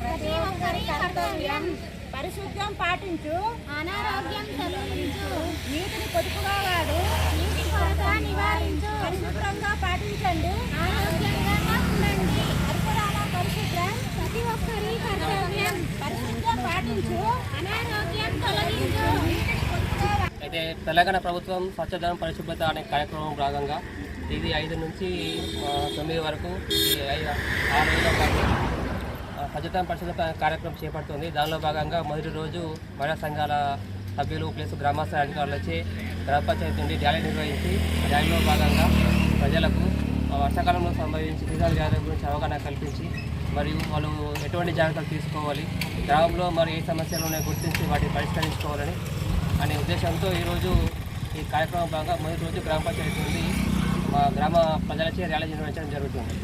ప్రతి ఒక్కరి కర్తవ్యం పరిశుభ్రం పాటించు. అనారోగ్యం తొలగించు. అయితే తెలంగాణ ప్రభుత్వం స్వచ్ఛదనం పరిశుభ్రత అనే కార్యక్రమం భాగంగా ఇది ఐదు నుంచి తొమ్మిది వరకు ఐదు ఆరు రోజుల పాటు పరిశుభ్రత కార్యక్రమం చేపడుతుంది. దానిలో భాగంగా మొదటి రోజు మహిళా సంఘాల సభ్యులు ప్లస్ గ్రామస్థాయి అధికారులు వచ్చి గ్రామ పంచాయతీ నుండి ర్యాలీ నిర్వహించి ర్యాలీలో భాగంగా ప్రజలకు వర్షాకాలంలో సంభవించి సీజన్ వ్యాధుల గురించి అవగాహన కల్పించి మరియు వాళ్ళు ఎటువంటి జాగ్రత్తలు తీసుకోవాలి గ్రామంలో మరి ఏ సమస్యలు ఉన్నాయో గుర్తించి వాటిని పరిష్కరించుకోవాలని అనే ఉద్దేశంతో ఈరోజు ఈ కార్యక్రమం భాగంగా మొదటి రోజు గ్రామ పంచాయతీ మా గ్రామ ప్రజలచే ర్యాలీ నిర్వహించడం జరుగుతుంది.